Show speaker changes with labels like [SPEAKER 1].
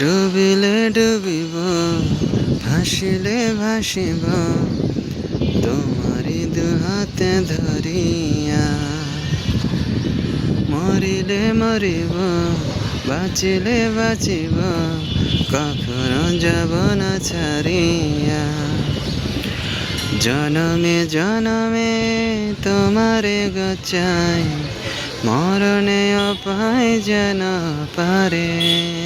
[SPEAKER 1] ডুবিলে ডুবিব, ভাসিলে ভাসিব, তোমারি দুহাতে ধরিয়া। মরিলে মরিব, বাঁচিলে বাঁচিব, কখনো যাব না ছাড়িয়া। জনমে জনমে তোমারে গচাই, মরণে অপায় যেন পারে।